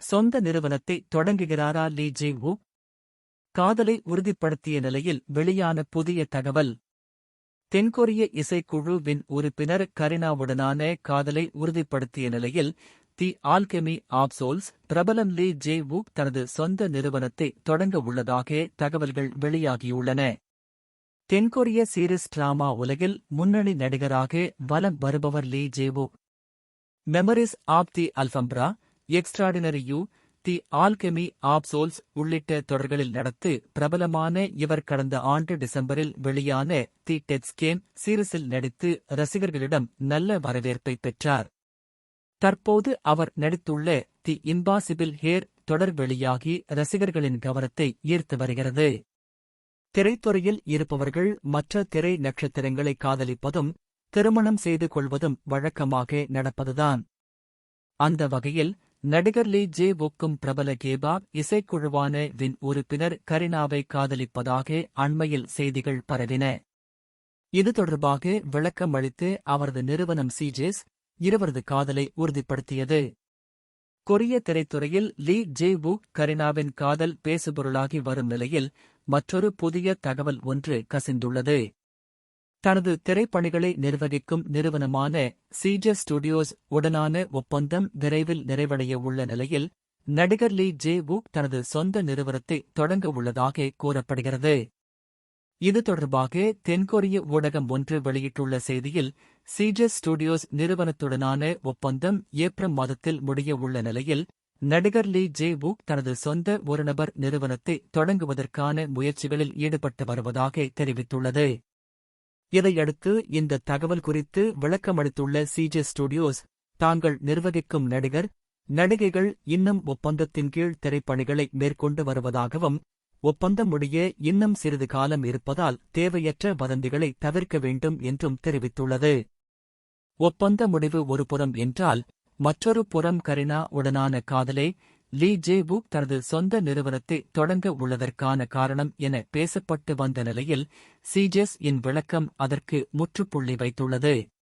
சொந்த நிறுவனத்தை தொடங்குகிறாரா லீ ஜே வு காதலை உறுதிப்படுத்திய நிலையில் வெளியான புதிய தகவல். தென்கொரிய இசைக்குழுவின் உறுப்பினர் கரினாவுடனான காதலை உறுதிப்படுத்திய நிலையில் தி ஆல்கெமி ஆப் சோல்ஸ் பிரபலம் லீ ஜே வு தனது சொந்த நிறுவனத்தை தொடங்க உள்ளதாக தகவல்கள் வெளியாகியுள்ளன. தென்கொரிய சீரிஸ் டிராமா உலகில் முன்னணி நடிகராக வலம் வருபவர் Lee Jaewook memories of the Alhambra extraordinary you the alchemy of souls உள்ளிட்ட தொடர்களில் நடத்து பிரபலமான இவர் கடந்த ஆண்டு டிசம்பரில் வெளியான தி டெட்ஸ் கேம் சீரிஸில் நடித்து ரசிகர்களிடம் நல்ல வரவேற்பை பெற்றார். தற்போது அவர் நடித்துள்ள தி இம்பாசிபிள் ஹேர் தொடர் வெளியாகி ரசிகர்களின் கவனத்தை ஈர்த்து வருகிறது. திரைத்துறையில் இருப்பவர்கள் மற்ற திரை நட்சத்திரங்களை காதலிப்பதும் திருமணம் செய்து கொள்வதும் வழக்கமாக நடப்பதுதான். அந்த வகையில் நடிகர் லீ ஜே ஒக்கும் பிரபல கேபா இசைக்குழுவான வின் உறுப்பினர் கரினாவை காதலிப்பதாக அண்மையில் செய்திகள் பரவின. இது தொடர்பாக விளக்கம் அளித்து அவரது நிறுவனம் சிஜேஸ் இருவரது காதலை உறுதிப்படுத்தியது. கொரிய திரைத்துறையில் லீ ஜே வு கரினாவின் காதல் பேசுபொருளாகி வரும் நிலையில் மற்றொரு புதிய தகவல் ஒன்று கசிந்துள்ளது. தனது திரைப்பணிகளை நிர்வகிக்கும் நிறுவனமான சீஜர் ஸ்டுடியோஸ் உடனான ஒப்பந்தம் விரைவில் நிறைவடைய உள்ள நிலையில் நடிகர் லீ ஜே வூக் தனது சொந்த நிறுவனத்தை தொடங்க உள்ளதாக கூறப்படுகிறது. இது தொடர்பாக தென்கொரிய ஊடகம் ஒன்று வெளியிட்டுள்ள செய்தியில் சீஜர் ஸ்டுடியோஸ் நிறுவனத்துடனான ஒப்பந்தம் ஏப்ரல் மாதத்தில் முடிய உள்ள நிலையில் நடிகர் லீ ஜே வூக் தனது சொந்த ஒருநபர் நிறுவனத்தை தொடங்குவதற்கான முயற்சிகளில் ஈடுபட்டு வருவதாக தெரிவித்துள்ளது. இதையடுத்து இந்த தகவல் குறித்து விளக்கமளித்துள்ள சிஜே ஸ்டுடியோஸ் தாங்கள் நிர்வகிக்கும் நடிகர் நடிகைகள் இன்னும் ஒப்பந்தத்தின் கீழ் திரைப்பணிகளை மேற்கொண்டு வருவதாகவும் ஒப்பந்தம் முடிய இன்னும் சிறிது காலம் இருப்பதால் தேவையற்ற வதந்திகளை தவிர்க்க வேண்டும் என்றும் தெரிவித்துள்ளது. ஒப்பந்த முடிவு ஒரு புறம் என்றால் மற்றொரு புறம் கரினா உடனான காதலை லீ ஜே புக் தனது சொந்த நிறுவனத்தை தொடங்க உள்ளதற்கான காரணம் என பேசப்பட்டு வந்த நிலையில் சிஜெஸ் இன் விளக்கம் அதற்கு முற்றுப்புள்ளி வைத்துள்ளது.